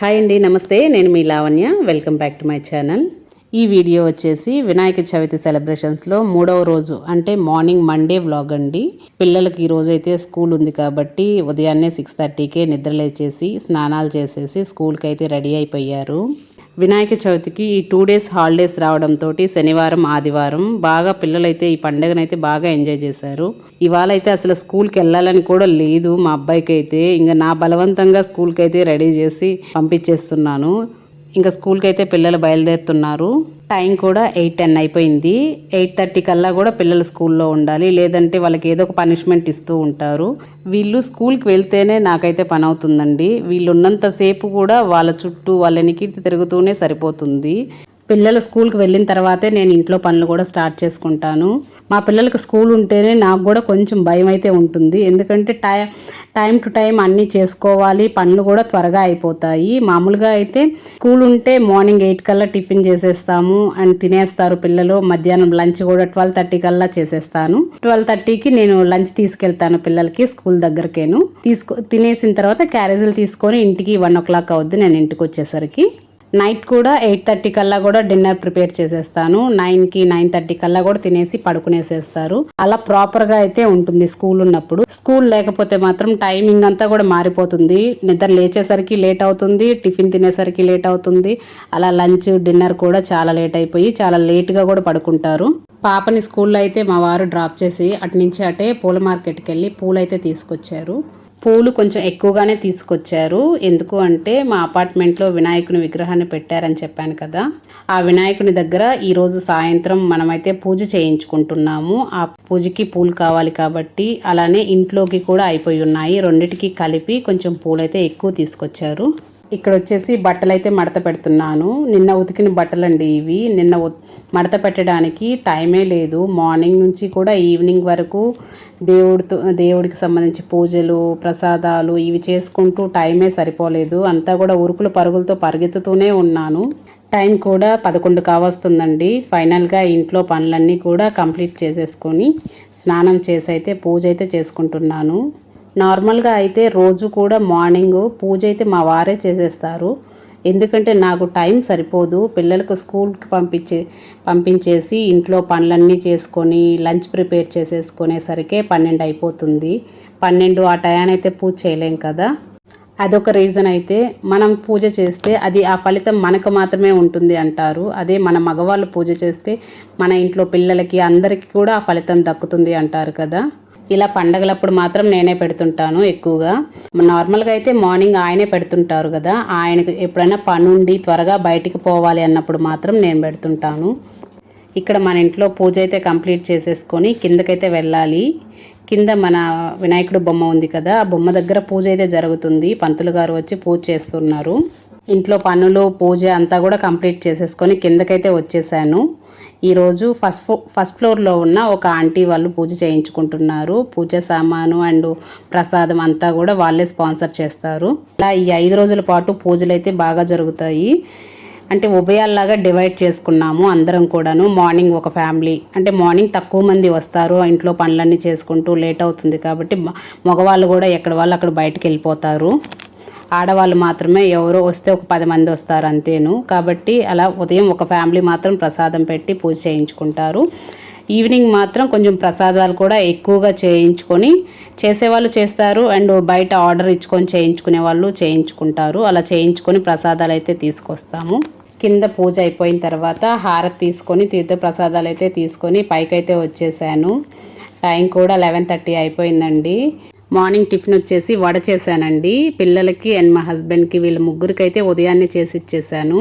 Hi అండి నమస్తే. నేను మీ Lavanya. Welcome back to my channel ఈ వీడియో వచ్చేసి వినాయక చవితి సెలబ్రేషన్స్లో మూడవ రోజు అంటే మార్నింగ్ మండే వ్లాగ్ అండి. పిల్లలకి ఈ రోజు అయితే స్కూల్ ఉంది కాబట్టి ఉదయాన్నే సిక్స్ థర్టీకే నిద్రలేచేసి స్నానాలు చేసేసి స్కూల్కి అయితే రెడీ అయిపోయారు. వినాయక చవితికి ఈ టూ డేస్ హాలిడేస్ రావడంతో శనివారం ఆదివారం బాగా పిల్లలైతే ఈ పండుగనైతే బాగా ఎంజాయ్ చేశారు. ఇవాళ అయితే అసలు స్కూల్కి వెళ్ళాలని కూడా లేదు మా అబ్బాయికి అయితే ఇంకా నా బలవంతంగా స్కూల్కి అయితే రెడీ చేసి పంపించేస్తున్నాను. ఇంకా స్కూల్కి అయితే పిల్లలు బయలుదేరుతున్నారు. టైం కూడా ఎయిట్ టెన్ అయిపోయింది. ఎయిట్ థర్టీ కల్లా కూడా పిల్లలు స్కూల్లో ఉండాలి. లేదంటే వాళ్ళకి ఏదో ఒక పనిష్మెంట్ ఇస్తూ ఉంటారు. వీళ్ళు స్కూల్కి వెళ్తేనే నాకైతే పని అవుతుందండి వీళ్ళు ఉన్నంతసేపు కూడా వాళ్ళ చుట్టూ వాళ్ళ నికిటి తిరుగుతూనే సరిపోతుంది. పిల్లలు స్కూల్కి వెళ్ళిన తర్వాతే నేను ఇంట్లో పనులు కూడా స్టార్ట్ చేసుకుంటాను. మా పిల్లలకి స్కూల్ ఉంటేనే నాకు కూడా కొంచెం భయం అయితే ఉంటుంది. ఎందుకంటే టైం టైం టు టైం అన్నీ చేసుకోవాలి పనులు కూడా త్వరగా అయిపోతాయి. మామూలుగా అయితే స్కూల్ ఉంటే మార్నింగ్ ఎయిట్ కల్లా టిఫిన్ చేసేస్తాము అండ్ తినేస్తారు పిల్లలు. మధ్యాహ్నం లంచ్ కూడా ట్వెల్వ్ థర్టీ కల్లా చేసేస్తాను. ట్వెల్వ్ థర్టీకి నేను లంచ్ తీసుకెళ్తాను పిల్లలకి స్కూల్ దగ్గరకేను. తీసుకో తినేసిన తర్వాత క్యారేజీలు తీసుకొని ఇంటికి వన్ ఓ క్లాక్ అవుద్ది నేను ఇంటికి వచ్చేసరికి. నైట్ కూడా ఎయిట్ థర్టీ కల్లా కూడా డిన్నర్ ప్రిపేర్ చేసేస్తాను. నైన్కి నైన్ థర్టీ కల్లా కూడా తినేసి పడుకునేసేస్తారు. అలా ప్రాపర్గా అయితే ఉంటుంది స్కూల్ ఉన్నప్పుడు. స్కూల్ లేకపోతే మాత్రం టైమింగ్ అంతా కూడా మారిపోతుంది. నిద్ర లేచేసరికి లేట్ అవుతుంది టిఫిన్ తినేసరికి లేట్ అవుతుంది. అలా లంచ్ డిన్నర్ కూడా చాలా లేట్ అయిపోయి చాలా లేట్గా కూడా పడుకుంటారు. పాపని స్కూల్లో అయితే మా వారు డ్రాప్ చేసి అటు నుంచి అటే పూల మార్కెట్కి వెళ్ళి పూలైతే తీసుకొచ్చారు. పూలు కొంచెం ఎక్కువగానే తీసుకొచ్చారు. ఎందుకు అంటే మా అపార్ట్మెంట్లో వినాయకుని విగ్రహాన్ని పెట్టారని చెప్పాను కదా. ఆ వినాయకుని దగ్గర ఈరోజు సాయంత్రం మనమైతే పూజ చేయించుకుంటున్నాము. ఆ పూజకి పూలు కావాలి కాబట్టి అలానే ఇంట్లోకి కూడా అయిపోయి ఉన్నాయి. రెండిటికి కలిపి కొంచెం పూలైతే ఎక్కువ తీసుకొచ్చారు. ఇక్కడ వచ్చేసి బట్టలు అయితే మడత పెడుతున్నాను. నిన్న ఉతికిన బట్టలండి ఇవి. నిన్న మడత పెట్టడానికి టైమే లేదు. మార్నింగ్ నుంచి కూడా ఈవినింగ్ వరకు దేవుడితో దేవుడికి సంబంధించి పూజలు ప్రసాదాలు ఇవి చేసుకుంటూ టైమే సరిపోలేదు. అంతా కూడా ఉరుకులు పరుగులతో పరిగెత్తుతూనే ఉన్నాను. టైం కూడా పదకొండు కావస్తుందండి. ఫైనల్గా ఇంట్లో పనులన్నీ కూడా కంప్లీట్ చేసేసుకొని స్నానం చేసి అయితే పూజ అయితే చేసుకుంటున్నాను. నార్మల్గా అయితే రోజు కూడా మార్నింగ్ పూజ అయితే మా వారే చేసేస్తారు. ఎందుకంటే నాకు టైం సరిపోదు. పిల్లలకు స్కూల్కి పంపించే పంపించేసి ఇంట్లో పనులన్నీ చేసుకొని లంచ్ ప్రిపేర్ చేసేసుకునేసరికే పన్నెండు అయిపోతుంది. పన్నెండు ఆ టయానైతే పూజ చేయలేం కదా. అదొక రీజన్ అయితే మనం పూజ చేస్తే అది ఆ ఫలితం మనకు మాత్రమే ఉంటుంది అంటారు. అదే మన మగవాళ్ళు పూజ చేస్తే మన ఇంట్లో పిల్లలకి అందరికీ కూడా ఆ ఫలితం దక్కుతుంది అంటారు కదా. ఇలా పండగలప్పుడు మాత్రం నేనే పెడుతుంటాను ఎక్కువగా. నార్మల్గా అయితే మార్నింగ్ ఆయనే పెడుతుంటారు కదా ఆయనకు ఎప్పుడైనా పనుండి త్వరగా బయటికి పోవాలి అన్నప్పుడు మాత్రం నేను పెడుతుంటాను. ఇక్కడ మన ఇంట్లో పూజ అయితే కంప్లీట్ చేసేసుకొని కిందకైతే వెళ్ళాలి. కింద మన వినాయకుడు బొమ్మ ఉంది కదా ఆ బొమ్మ దగ్గర పూజ అయితే జరుగుతుంది. పంతులు గారు వచ్చి పూజ చేస్తున్నారు. ఇంట్లో పనులు పూజ అంతా కూడా కంప్లీట్ చేసేసుకొని కిందకైతే వచ్చేసాను. ఈరోజు ఫస్ట్ ఫ్లో ఫస్ట్ ఫ్లోర్లో ఉన్న ఒక ఆంటీ వాళ్ళు పూజ చేయించుకుంటున్నారు. పూజ సామాను అండ్ ప్రసాదం అంతా కూడా వాళ్ళే స్పాన్సర్ చేస్తారు. అలా ఈ ఐదు రోజుల పాటు పూజలు అయితే బాగా జరుగుతాయి. అంటే ఉభయాల్లాగా డివైడ్ చేసుకున్నాము అందరం కూడాను. మార్నింగ్ ఒక ఫ్యామిలీ అంటే మార్నింగ్ తక్కువ మంది వస్తారు. ఇంట్లో పనులన్నీ చేసుకుంటూ లేట్ అవుతుంది కాబట్టి మగవాళ్ళు కూడా ఎక్కడ వాళ్ళు అక్కడ బయటకు వెళ్ళిపోతారు. ఆడవాళ్ళు మాత్రమే ఎవరో వస్తే ఒక పది మంది వస్తారు అంతేను. కాబట్టి అలా ఉదయం ఒక ఫ్యామిలీ మాత్రం ప్రసాదం పెట్టి పూజ చేయించుకుంటారు. ఈవినింగ్ మాత్రం కొంచెం ప్రసాదాలు కూడా ఎక్కువగా చేయించుకొని చేసేవాళ్ళు చేస్తారు. అండ్ బయట ఆర్డర్ ఇచ్చుకొని చేయించుకునే వాళ్ళు చేయించుకుంటారు. అలా చేయించుకొని ప్రసాదాలు అయితే తీసుకొస్తాము. కింద పూజ అయిపోయిన తర్వాత హారతి తీసుకొని తీర్థ ప్రసాదాలు అయితే తీసుకొని పైకైతే వచ్చేసాను. టైం కూడా లెవెన్ థర్టీ అయిపోయిందండి. మార్నింగ్ టిఫిన్ వచ్చేసి వడ చేశానండి. పిల్లలకి అండ్ మా హస్బెండ్కి వీళ్ళ ముగ్గురికైతే ఉదయాన్నే చేసి ఇచ్చేసాను.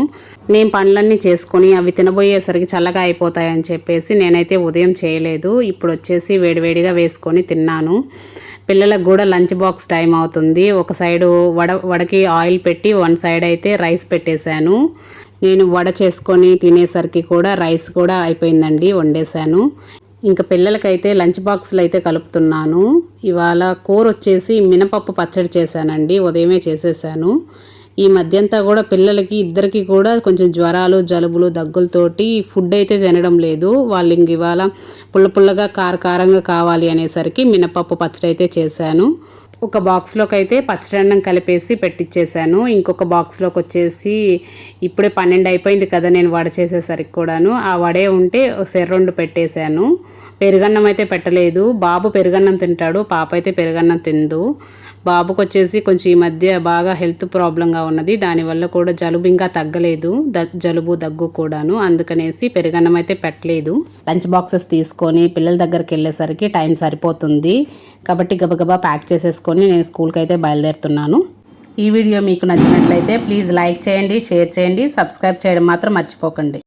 నేను పనులన్నీ చేసుకొని అవి తినబోయేసరికి చల్లగా అయిపోతాయని చెప్పేసి నేనైతే ఉదయం చేయలేదు. ఇప్పుడు వచ్చేసి వేడివేడిగా వేసుకొని తిన్నాను. పిల్లలకు కూడా లంచ్ బాక్స్ టైం అవుతుంది. ఒక సైడు వడ వడకి ఆయిల్ పెట్టి వన్ సైడ్ అయితే రైస్ పెట్టేశాను. నేను వడ చేసుకొని తినేసరికి కూడా రైస్ కూడా అయిపోయిందండి వండేశాను. ఇంకా పిల్లలకైతే లంచ్ బాక్సులు అయితే కలుపుతున్నాను. ఇవాళ కూర వచ్చేసి మినపప్పు పచ్చడి చేశానండి ఉదయమే చేసేసాను. ఈ మధ్యంతా కూడా పిల్లలకి ఇద్దరికి కూడా కొంచెం జ్వరాలు జలుబులు దగ్గులతోటి ఫుడ్ అయితే తినడం లేదు. వాళ్ళు ఇంక ఇవాళ పుల్ల పుల్లగా కారకారంగా కావాలి అనేసరికి మినపప్పు పచ్చడి అయితే చేశాను. ఒక బాక్స్లోకి అయితే పచ్చడన్నం కలిపేసి పెట్టించేసాను ఇంకొక బాక్స్లోకి వచ్చేసి ఇప్పుడే పన్నెండు అయిపోయింది కదా నేను వడ చేసేసరికి కూడాను. ఆ వడే ఉంటే సెర్రొండు పెట్టేశాను పెరుగన్నం అయితే పెట్టలేదు. బాబు పెరుగన్నం తింటాడు. పాప అయితే పెరుగన్నం తిందు. బాబుకు వచ్చేసి కొంచెం ఈ మధ్య బాగా హెల్త్ ప్రాబ్లంగా ఉన్నది. దానివల్ల కూడా జలుబు ఇంకా తగ్గలేదు. ద జలుబు దగ్గు కూడాను. అందుకనేసి పెరుగన్నం అయితే పెట్టలేదు. లంచ్ బాక్సెస్ తీసుకొని పిల్లల దగ్గరికి వెళ్ళేసరికి టైం సరిపోతుంది. కాబట్టి గబగబా ప్యాక్ చేసేసుకొని నేను స్కూల్కి అయితే బయలుదేరుతున్నాను. ఈ వీడియో మీకు నచ్చినట్లయితే ప్లీజ్ లైక్ చేయండి షేర్ చేయండి సబ్స్క్రైబ్ చేయడం మాత్రం మర్చిపోకండి.